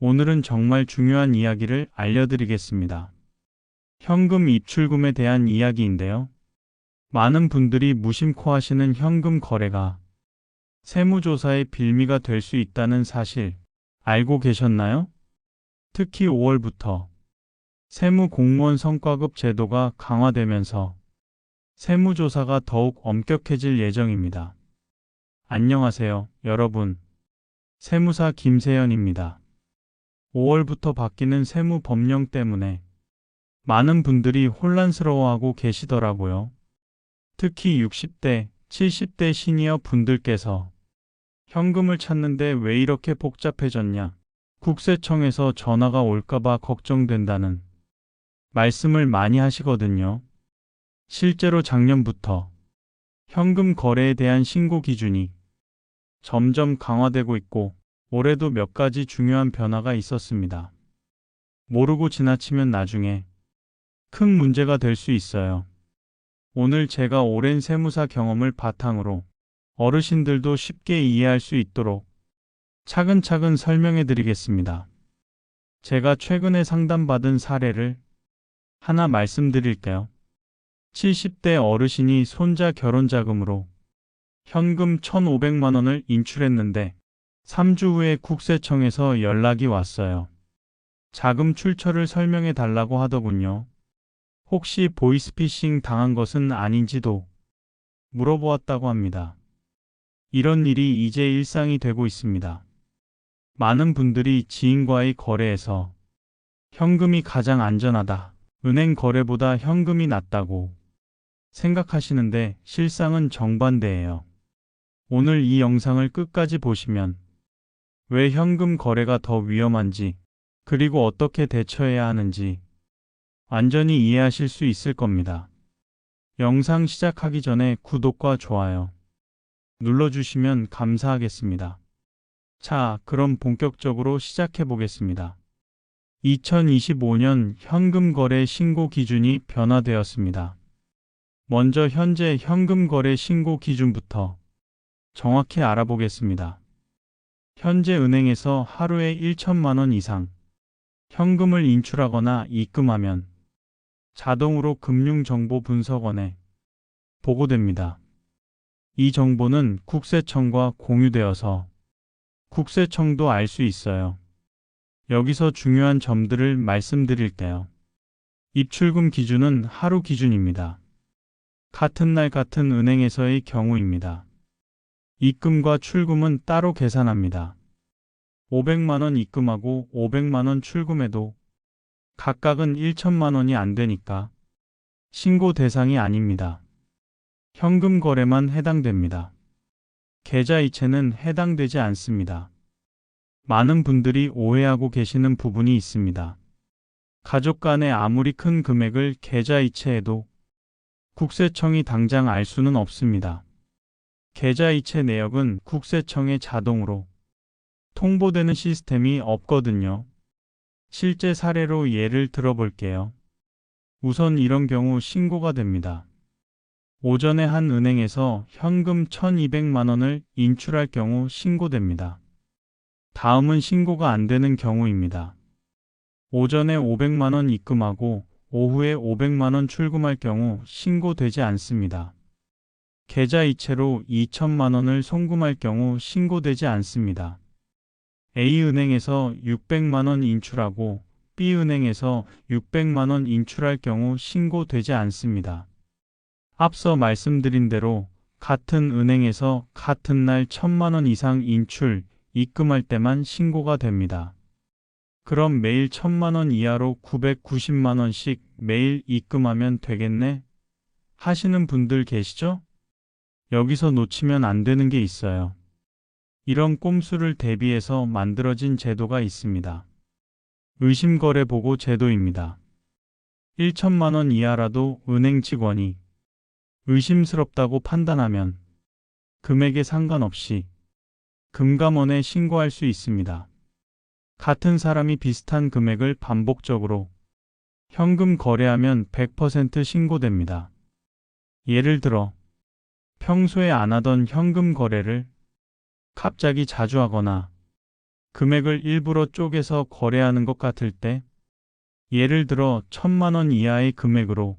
오늘은 정말 중요한 이야기를 알려드리겠습니다. 현금 입출금에 대한 이야기인데요. 많은 분들이 무심코 하시는 현금 거래가 세무조사의 빌미가 될 수 있다는 사실 알고 계셨나요? 특히 5월부터 세무 공무원 성과급 제도가 강화되면서 세무조사가 더욱 엄격해질 예정입니다. 안녕하세요, 여러분. 세무사 김세연입니다. 5월부터 바뀌는 세무 법령 때문에 많은 분들이 혼란스러워하고 계시더라고요. 특히 60대, 70대 시니어 분들께서 현금을 찾는데 왜 이렇게 복잡해졌냐? 국세청에서 전화가 올까봐 걱정된다는 말씀을 많이 하시거든요. 실제로 작년부터 현금 거래에 대한 신고 기준이 점점 강화되고 있고 올해도 몇 가지 중요한 변화가 있었습니다. 모르고 지나치면 나중에 큰 문제가 될 수 있어요. 오늘 제가 오랜 세무사 경험을 바탕으로 어르신들도 쉽게 이해할 수 있도록 차근차근 설명해 드리겠습니다. 제가 최근에 상담받은 사례를 하나 말씀드릴게요. 70대 어르신이 손자 결혼 자금으로 현금 1,500만 원을 인출했는데 3주 후에 국세청에서 연락이 왔어요. 자금 출처를 설명해 달라고 하더군요. 혹시 보이스피싱 당한 것은 아닌지도 물어보았다고 합니다. 이런 일이 이제 일상이 되고 있습니다. 많은 분들이 지인과의 거래에서 현금이 가장 안전하다. 은행 거래보다 현금이 낫다고 생각하시는데 실상은 정반대예요. 오늘 이 영상을 끝까지 보시면 왜 현금 거래가 더 위험한지 그리고 어떻게 대처해야 하는지 완전히 이해하실 수 있을 겁니다. 영상 시작하기 전에 구독과 좋아요 눌러주시면 감사하겠습니다. 자, 그럼 본격적으로 시작해 보겠습니다. 2025년 현금 거래 신고 기준이 변화되었습니다. 먼저 현재 현금 거래 신고 기준부터 정확히 알아보겠습니다. 현재 은행에서 하루에 1천만 원 이상 현금을 인출하거나 입금하면 자동으로 금융정보분석원에 보고됩니다. 이 정보는 국세청과 공유되어서 국세청도 알 수 있어요. 여기서 중요한 점들을 말씀드릴게요. 입출금 기준은 하루 기준입니다. 같은 날 같은 은행에서의 경우입니다. 입금과 출금은 따로 계산합니다. 500만원 입금하고 500만원 출금해도 각각은 1천만원이 안 되니까 신고 대상이 아닙니다. 현금 거래만 해당됩니다. 계좌 이체는 해당되지 않습니다. 많은 분들이 오해하고 계시는 부분이 있습니다. 가족 간에 아무리 큰 금액을 계좌 이체해도 국세청이 당장 알 수는 없습니다. 계좌 이체 내역은 국세청에 자동으로 통보되는 시스템이 없거든요. 실제 사례로 예를 들어볼게요. 우선 이런 경우 신고가 됩니다. 오전에 한 은행에서 현금 1200만 원을 인출할 경우 신고됩니다. 다음은 신고가 안 되는 경우입니다. 오전에 500만 원 입금하고 오후에 500만 원 출금할 경우 신고되지 않습니다. 계좌 이체로 2천만 원을 송금할 경우 신고되지 않습니다. A은행에서 600만 원 인출하고 B은행에서 600만 원 인출할 경우 신고되지 않습니다. 앞서 말씀드린 대로 같은 은행에서 같은 날 1000만 원 이상 인출, 입금할 때만 신고가 됩니다. 그럼 매일 1000만 원 이하로 990만 원씩 매일 입금하면 되겠네? 하시는 분들 계시죠? 여기서 놓치면 안 되는 게 있어요. 이런 꼼수를 대비해서 만들어진 제도가 있습니다. 의심거래 보고 제도입니다. 1천만 원 이하라도 은행 직원이 의심스럽다고 판단하면 금액에 상관없이 금감원에 신고할 수 있습니다. 같은 사람이 비슷한 금액을 반복적으로 현금 거래하면 100% 신고됩니다. 예를 들어 평소에 안 하던 현금 거래를 갑자기 자주 하거나 금액을 일부러 쪼개서 거래하는 것 같을 때 예를 들어 천만 원 이하의 금액으로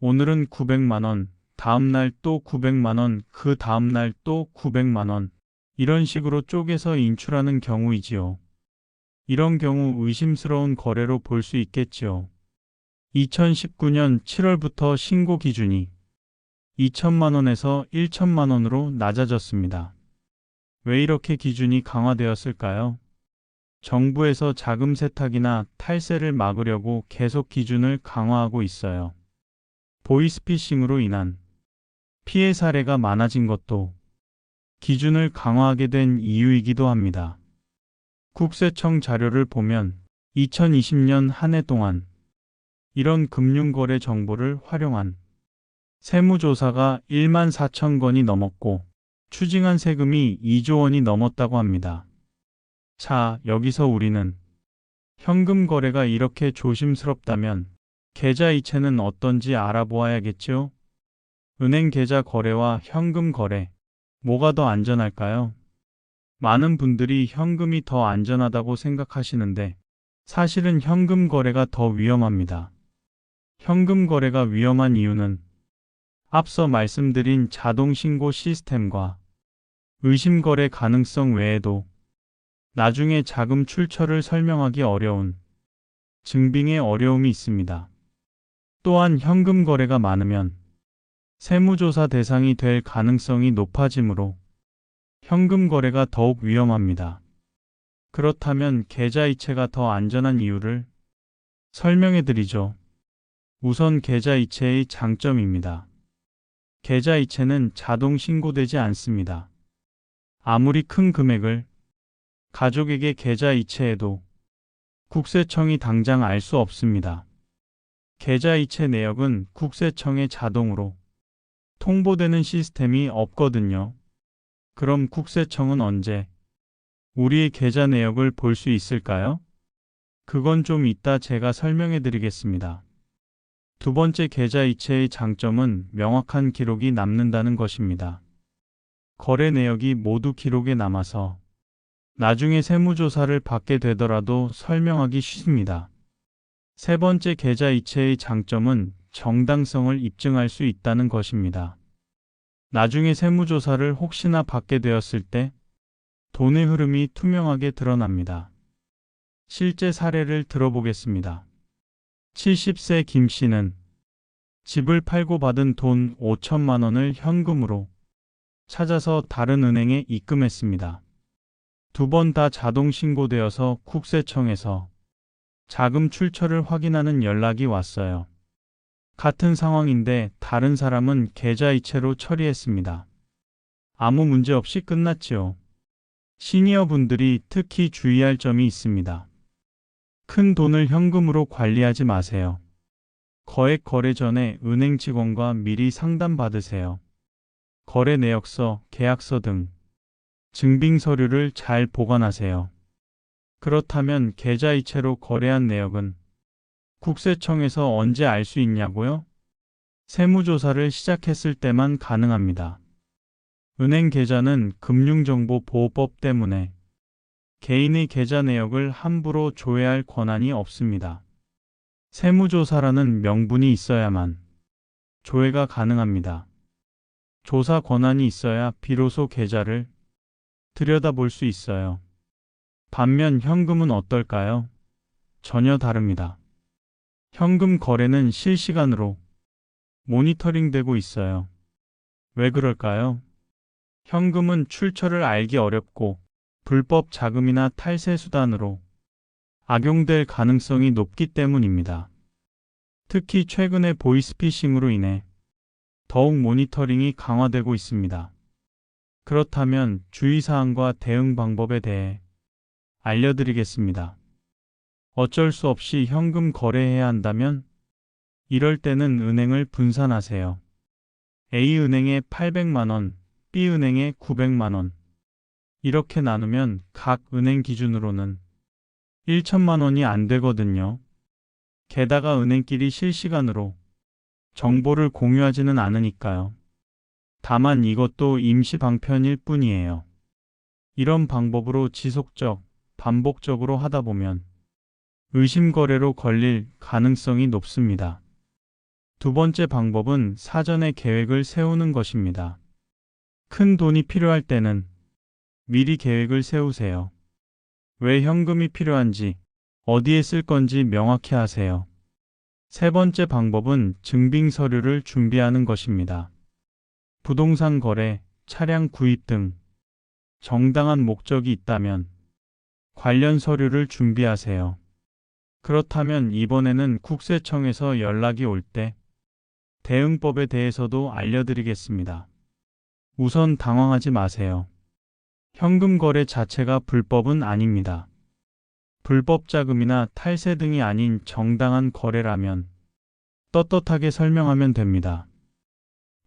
오늘은 900만 원, 다음 날 또 900만 원, 그 다음 날 또 900만 원 이런 식으로 쪼개서 인출하는 경우이지요. 이런 경우 의심스러운 거래로 볼 수 있겠지요. 2019년 7월부터 신고 기준이 2천만 원에서 1천만 원으로 낮아졌습니다. 왜 이렇게 기준이 강화되었을까요? 정부에서 자금 세탁이나 탈세를 막으려고 계속 기준을 강화하고 있어요. 보이스피싱으로 인한 피해 사례가 많아진 것도 기준을 강화하게 된 이유이기도 합니다. 국세청 자료를 보면 2020년 한 해 동안 이런 금융거래 정보를 활용한 세무조사가 1만 4천 건이 넘었고 추징한 세금이 2조 원이 넘었다고 합니다. 자, 여기서 우리는 현금 거래가 이렇게 조심스럽다면 계좌 이체는 어떤지 알아보아야겠지요? 은행 계좌 거래와 현금 거래, 뭐가 더 안전할까요? 많은 분들이 현금이 더 안전하다고 생각하시는데 사실은 현금 거래가 더 위험합니다. 현금 거래가 위험한 이유는 앞서 말씀드린 자동 신고 시스템과 의심 거래 가능성 외에도 나중에 자금 출처를 설명하기 어려운 증빙의 어려움이 있습니다. 또한 현금 거래가 많으면 세무조사 대상이 될 가능성이 높아지므로 현금 거래가 더욱 위험합니다. 그렇다면 계좌 이체가 더 안전한 이유를 설명해 드리죠. 우선 계좌 이체의 장점입니다. 계좌 이체는 자동 신고되지 않습니다. 아무리 큰 금액을 가족에게 계좌 이체해도 국세청이 당장 알 수 없습니다. 계좌 이체 내역은 국세청에 자동으로 통보되는 시스템이 없거든요. 그럼 국세청은 언제 우리의 계좌 내역을 볼 수 있을까요? 그건 좀 이따 제가 설명해 드리겠습니다. 두 번째 계좌 이체의 장점은 명확한 기록이 남는다는 것입니다. 거래 내역이 모두 기록에 남아서 나중에 세무조사를 받게 되더라도 설명하기 쉽습니다. 세 번째 계좌 이체의 장점은 정당성을 입증할 수 있다는 것입니다. 나중에 세무조사를 혹시나 받게 되었을 때 돈의 흐름이 투명하게 드러납니다. 실제 사례를 들어보겠습니다. 70세 김 씨는 집을 팔고 받은 돈 5천만 원을 현금으로 찾아서 다른 은행에 입금했습니다. 두 번 다 자동 신고되어서 국세청에서 자금 출처를 확인하는 연락이 왔어요. 같은 상황인데 다른 사람은 계좌 이체로 처리했습니다. 아무 문제 없이 끝났지요. 시니어 분들이 특히 주의할 점이 있습니다. 큰 돈을 현금으로 관리하지 마세요. 거액 거래 전에 은행 직원과 미리 상담 받으세요. 거래 내역서, 계약서 등 증빙 서류를 잘 보관하세요. 그렇다면 계좌 이체로 거래한 내역은 국세청에서 언제 알 수 있냐고요? 세무조사를 시작했을 때만 가능합니다. 은행 계좌는 금융정보보호법 때문에 개인의 계좌 내역을 함부로 조회할 권한이 없습니다. 세무조사라는 명분이 있어야만 조회가 가능합니다. 조사 권한이 있어야 비로소 계좌를 들여다볼 수 있어요. 반면 현금은 어떨까요? 전혀 다릅니다. 현금 거래는 실시간으로 모니터링 되고 있어요. 왜 그럴까요? 현금은 출처를 알기 어렵고 불법 자금이나 탈세 수단으로 악용될 가능성이 높기 때문입니다. 특히 최근의 보이스피싱으로 인해 더욱 모니터링이 강화되고 있습니다. 그렇다면 주의사항과 대응 방법에 대해 알려드리겠습니다. 어쩔 수 없이 현금 거래해야 한다면 이럴 때는 은행을 분산하세요. A은행에 800만원, B은행에 900만원. 이렇게 나누면 각 은행 기준으로는 1천만 원이 안 되거든요. 게다가 은행끼리 실시간으로 정보를 공유하지는 않으니까요. 다만 이것도 임시 방편일 뿐이에요. 이런 방법으로 지속적 반복적으로 하다 보면 의심 거래로 걸릴 가능성이 높습니다. 두 번째 방법은 사전에 계획을 세우는 것입니다. 큰 돈이 필요할 때는 미리 계획을 세우세요. 왜 현금이 필요한지, 어디에 쓸 건지 명확히 하세요. 세 번째 방법은 증빙 서류를 준비하는 것입니다. 부동산 거래, 차량 구입 등 정당한 목적이 있다면 관련 서류를 준비하세요. 그렇다면 이번에는 국세청에서 연락이 올 때 대응법에 대해서도 알려드리겠습니다. 우선 당황하지 마세요. 현금 거래 자체가 불법은 아닙니다. 불법 자금이나 탈세 등이 아닌 정당한 거래라면 떳떳하게 설명하면 됩니다.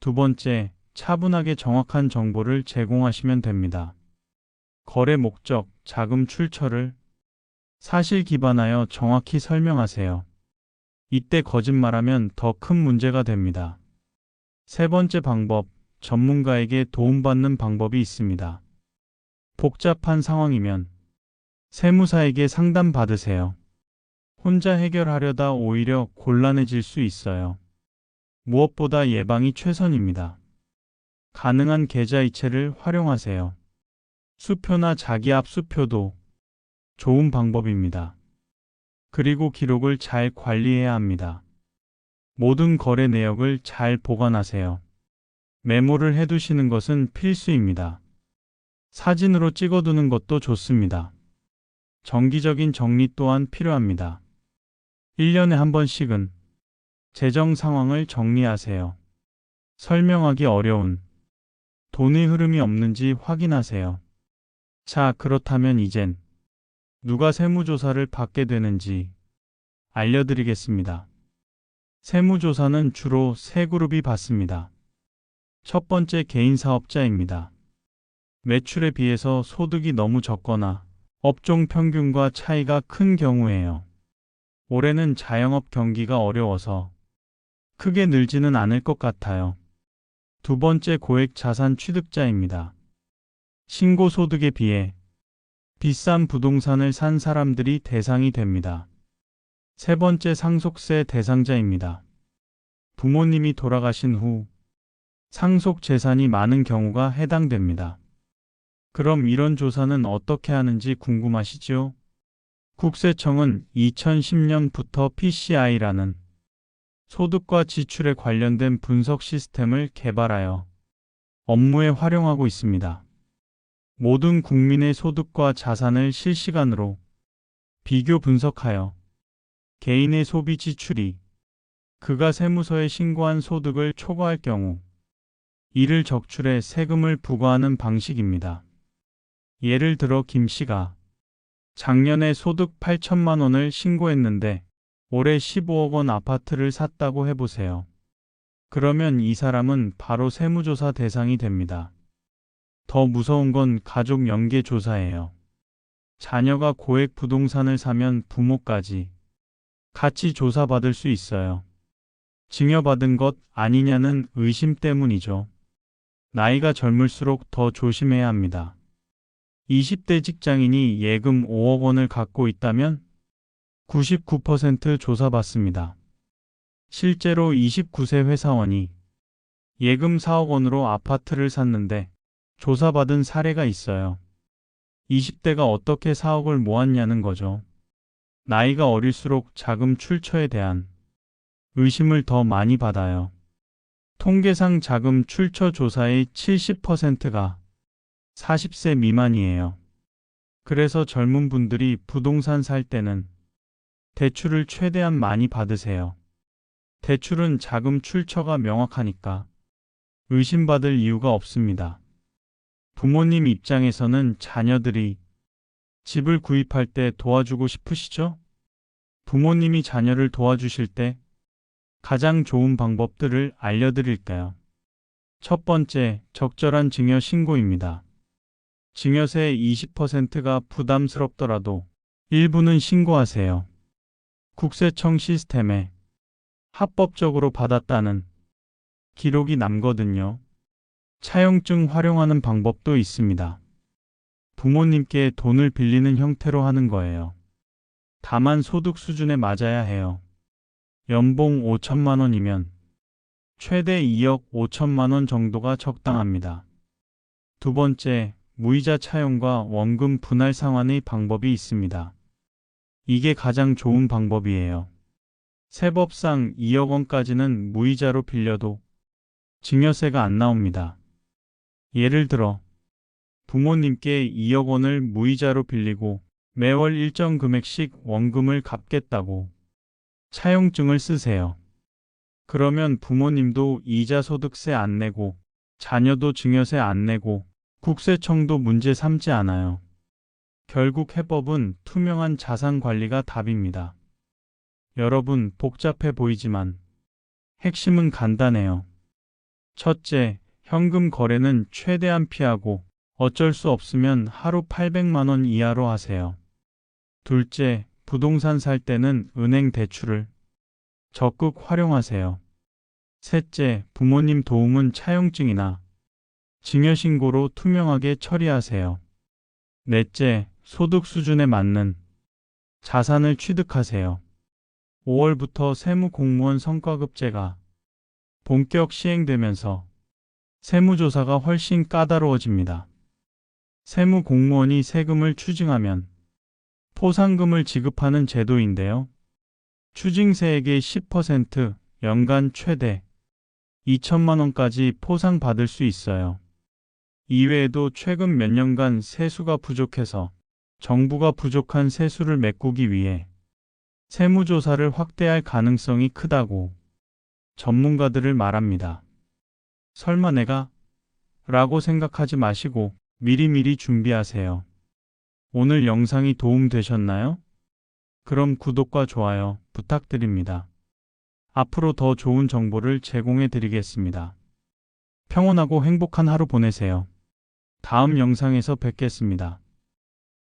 두 번째, 차분하게 정확한 정보를 제공하시면 됩니다. 거래 목적, 자금 출처를 사실 기반하여 정확히 설명하세요. 이때 거짓말하면 더 큰 문제가 됩니다. 세 번째 방법, 전문가에게 도움받는 방법이 있습니다. 복잡한 상황이면 세무사에게 상담 받으세요. 혼자 해결하려다 오히려 곤란해질 수 있어요. 무엇보다 예방이 최선입니다. 가능한 계좌이체를 활용하세요. 수표나 자기압 수표도 좋은 방법입니다. 그리고 기록을 잘 관리해야 합니다. 모든 거래 내역을 잘 보관하세요. 메모를 해두시는 것은 필수입니다. 사진으로 찍어두는 것도 좋습니다. 정기적인 정리 또한 필요합니다. 1년에 한 번씩은 재정 상황을 정리하세요. 설명하기 어려운 돈의 흐름이 없는지 확인하세요. 자, 그렇다면 이젠 누가 세무조사를 받게 되는지 알려드리겠습니다. 세무조사는 주로 세 그룹이 받습니다. 첫 번째 개인 사업자입니다. 매출에 비해서 소득이 너무 적거나 업종 평균과 차이가 큰 경우에요. 올해는 자영업 경기가 어려워서 크게 늘지는 않을 것 같아요. 두 번째 고액 자산 취득자입니다. 신고 소득에 비해 비싼 부동산을 산 사람들이 대상이 됩니다. 세 번째 상속세 대상자입니다. 부모님이 돌아가신 후 상속 재산이 많은 경우가 해당됩니다. 그럼 이런 조사는 어떻게 하는지 궁금하시죠? 국세청은 2010년부터 PCI라는 소득과 지출에 관련된 분석 시스템을 개발하여 업무에 활용하고 있습니다. 모든 국민의 소득과 자산을 실시간으로 비교 분석하여 개인의 소비 지출이 그가 세무서에 신고한 소득을 초과할 경우 이를 적출해 세금을 부과하는 방식입니다. 예를 들어 김 씨가 작년에 소득 8천만 원을 신고했는데 올해 15억 원 아파트를 샀다고 해보세요. 그러면 이 사람은 바로 세무조사 대상이 됩니다. 더 무서운 건 가족 연계 조사예요. 자녀가 고액 부동산을 사면 부모까지 같이 조사받을 수 있어요. 증여받은 것 아니냐는 의심 때문이죠. 나이가 젊을수록 더 조심해야 합니다. 20대 직장인이 예금 5억 원을 갖고 있다면 99% 조사받습니다. 실제로 29세 회사원이 예금 4억 원으로 아파트를 샀는데 조사받은 사례가 있어요. 20대가 어떻게 4억을 모았냐는 거죠. 나이가 어릴수록 자금 출처에 대한 의심을 더 많이 받아요. 통계상 자금 출처 조사의 70%가 40세 미만이에요. 그래서 젊은 분들이 부동산 살 때는 대출을 최대한 많이 받으세요. 대출은 자금 출처가 명확하니까 의심받을 이유가 없습니다. 부모님 입장에서는 자녀들이 집을 구입할 때 도와주고 싶으시죠? 부모님이 자녀를 도와주실 때 가장 좋은 방법들을 알려드릴까요? 첫 번째, 적절한 증여 신고입니다. 증여세 20%가 부담스럽더라도 일부는 신고하세요. 국세청 시스템에 합법적으로 받았다는 기록이 남거든요. 차용증 활용하는 방법도 있습니다. 부모님께 돈을 빌리는 형태로 하는 거예요. 다만 소득 수준에 맞아야 해요. 연봉 5천만 원이면 최대 2억 5천만 원 정도가 적당합니다. 두 번째, 무이자 차용과 원금 분할 상환의 방법이 있습니다. 이게 가장 좋은 방법이에요. 세법상 2억 원까지는 무이자로 빌려도 증여세가 안 나옵니다. 예를 들어 부모님께 2억 원을 무이자로 빌리고 매월 일정 금액씩 원금을 갚겠다고 차용증을 쓰세요. 그러면 부모님도 이자 소득세 안 내고 자녀도 증여세 안 내고 국세청도 문제 삼지 않아요. 결국 해법은 투명한 자산 관리가 답입니다. 여러분 복잡해 보이지만 핵심은 간단해요. 첫째, 현금 거래는 최대한 피하고 어쩔 수 없으면 하루 800만 원 이하로 하세요. 둘째, 부동산 살 때는 은행 대출을 적극 활용하세요. 셋째, 부모님 도움은 차용증이나 증여신고로 투명하게 처리하세요. 넷째, 소득 수준에 맞는 자산을 취득하세요. 5월부터 세무 공무원 성과급제가 본격 시행되면서 세무조사가 훨씬 까다로워집니다. 세무 공무원이 세금을 추징하면 포상금을 지급하는 제도인데요. 추징세액의 10% 연간 최대 2천만 원까지 포상받을 수 있어요. 이외에도 최근 몇 년간 세수가 부족해서 정부가 부족한 세수를 메꾸기 위해 세무조사를 확대할 가능성이 크다고 전문가들을 말합니다. 설마 내가? 라고 생각하지 마시고 미리미리 준비하세요. 오늘 영상이 도움되셨나요? 그럼 구독과 좋아요 부탁드립니다. 앞으로 더 좋은 정보를 제공해 드리겠습니다. 평온하고 행복한 하루 보내세요. 다음 영상에서 뵙겠습니다.